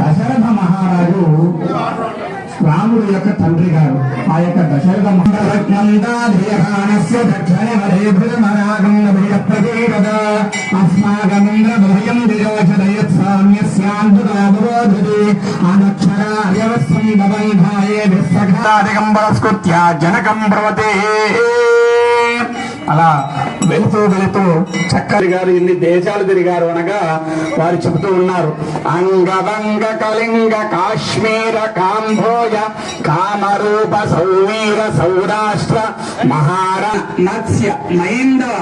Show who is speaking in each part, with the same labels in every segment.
Speaker 1: దశరథ మహారాజు రాముడు యొక్క తండ్రి గారు. ఆ యొక్క దశరథ జనకం ప్రవతే అలా వెళుతూ వెళుతూ చక్కరి గారు ఇన్ని దేశాలు తిరిగారు అనగా వారు చెబుతూ ఉన్నారు. అంగవంగ కళింగ కాశ్మీర కాంభోజ కామరూప సౌవీర సౌరాష్ట్ర మహార నత్స్య మైందవ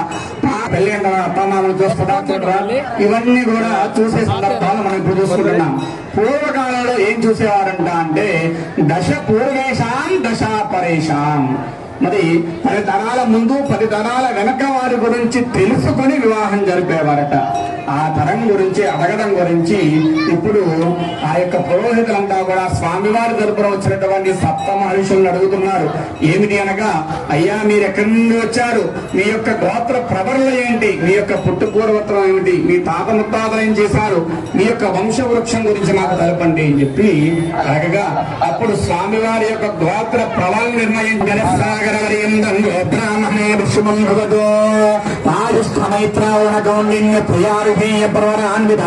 Speaker 1: పెళ్ళి అత్తమామలు చూస్తుంటా ఇవన్నీ కూడా చూసే సందర్భాలు మనం ఇప్పుడు చూసుకుంటున్నాం. పూర్వకాలంలో ఏం చూసేవారంట అంటే దశ పూర్వేశాం దశ పరేశాం మరి పది తరాల ముందు పది తరాల వెనక వారి గురించి తెలుసుకొని వివాహం జరిపేవారట. ఆ తరం గురించి అడగడం గురించి ఇప్పుడు ఆ యొక్క పురోహితులంతా కూడా స్వామివారి తరపున వచ్చినటువంటి సప్త మహర్షులను అడుగుతున్నారు. ఏమిటి అనగా అయ్యా మీరు ఎక్కడి నుండి వచ్చారు? మీ యొక్క గోత్ర ప్రవర్లు ఏంటి? మీ యొక్క పుట్టు పూర్వత్వం ఏమిటి? మీ తాత ముత్తాతలు ఏం చేశారు? మీ యొక్క వంశ వృక్షం గురించి మాకు తెలపండి అని చెప్పి అడగగా అప్పుడు స్వామివారి యొక్క గోత్ర ప్రబలం నిర్ణయం జనసాగరవర్యందంగో బ్రాహ్మణే విషమం భవదో ఆయుష్ఠమైత్రావణ గౌండిన్య ప్రియారుహేయ ప్రవరాన్విత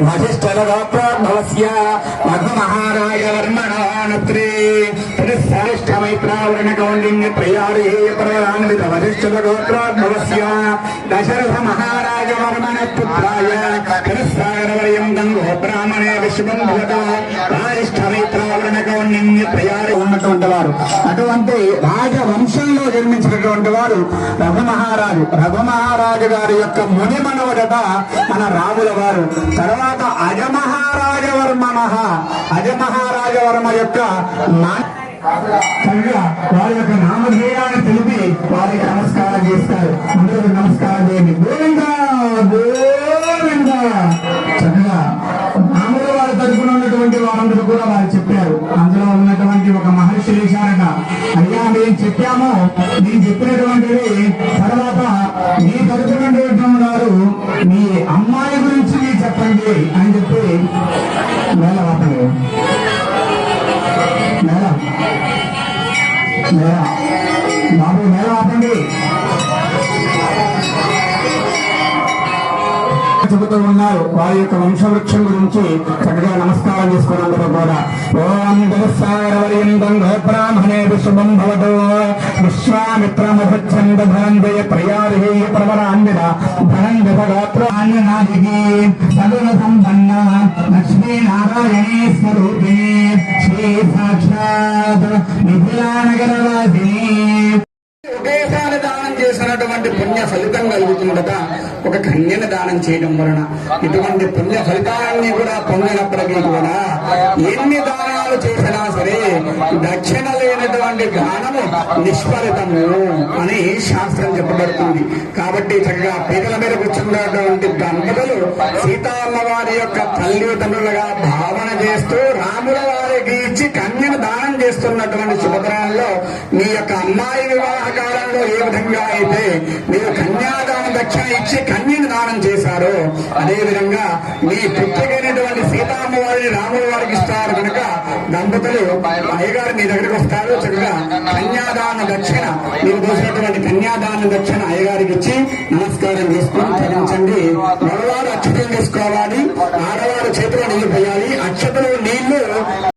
Speaker 1: వశిష్ఠలగోత్రోద్భవస్య మధుమహారాజ వర్మణానత్రే శ్రేష్ఠమైత్రావరణ కౌండిన్య త్రయారేయ ప్రయాన్విత వశిష్ఠలగోత్రోద్భవస్య దశరథ మహారాజ వర్మణ పుత్రాయ గంగో బ్రాహ్మణే కౌండిన్య ఉన్నటువంటి వారు. అటువంటి రాజవంశంలో జన్మించినటువంటి వారు రఘుమహారాజు. రఘుమహారాజు గారి యొక్క ముని మనవడట మన రాముల వారు. తర్వాత అజమహారాజవర్మ మహా అజమహారాజవర్మ యొక్క నా- వారి యొక్క నామధేయాన్ని తెలిపి వారికి నమస్కారం చేస్తారు. అందరూ నమస్కారం చేయండి. చెప్పాము మేము చెప్పినటువంటిది తర్వాత మీ తరపున ఉండేటువంటి వారు మీ అమ్మాయి గురించి మీరు చెప్పండి అని చెప్పి చెబుతూ ఉన్నారు. వారి యొక్క వంశవృక్షం గురించి చక్కగా నమస్కారం చేసుకున్నందుకు కూడా. ఓం జగత్సాగరవర్యంతం బ్రాహ్మణే శుభం భవతు. విశ్వామిత్రమభచ్చంద ధనంజయ ప్రయారి ప్రవరాన్విత ధనంజయ గోత్రాన్యనాదికి సగుణ సంపన్న లక్ష్మీనారాయణే స్వరూపే శ్రీ సాక్షాత్ మిథిలానగరవాసిని ఒకేసారి దానం చేసినటువంటి పుణ్య ఫలితం కలుగుతుండట ఒక కన్యను దానం చేయడం వలన ఇటువంటి పుణ్య ఫలితాన్ని కూడా పొందినప్పటికీ కూడా ఎన్ని దానాలు చేసినా సరే దక్షిణ లేనటువంటి దానము నిష్ఫలితము అని శాస్త్రం చెప్పబడుతుంది. కాబట్టి చక్కగా పీటల మీద కూర్చున్నటువంటి దంపతులు సీతామ్మవారి యొక్క తల్లిదండ్రులుగా భావన చేస్తూ రాముల వారికి ఇచ్చి కన్యను దానం చేస్తున్నటువంటి శుభతరాల్లో మీ యొక్క అమ్మాయి వివాహ కాలంలో ఏ విధంగా అయితే మీరు కన్యాదాన దక్షిణ ఇచ్చి కన్యను దానం చేశారో అదే విధంగా మీ పుత్రికైనటువంటి సీతామ్మవారిని వారిని వారికి ఇస్తారు కనుక దంపతులు అయ్యగారు మీ దగ్గరికి వస్తారు. చక్కగా కన్యాదాన దక్షిణ మీరు పోసినటువంటి కన్యాదాన దక్షిణ అయ్యగారికి ఇచ్చి నమస్కారం చేసుకుని ధరించండి మగవారు అక్షతం తీసుకోవాలి ఆడవారు చేతిలో నీళ్ళు పోయాలి అక్షతలు నీళ్ళు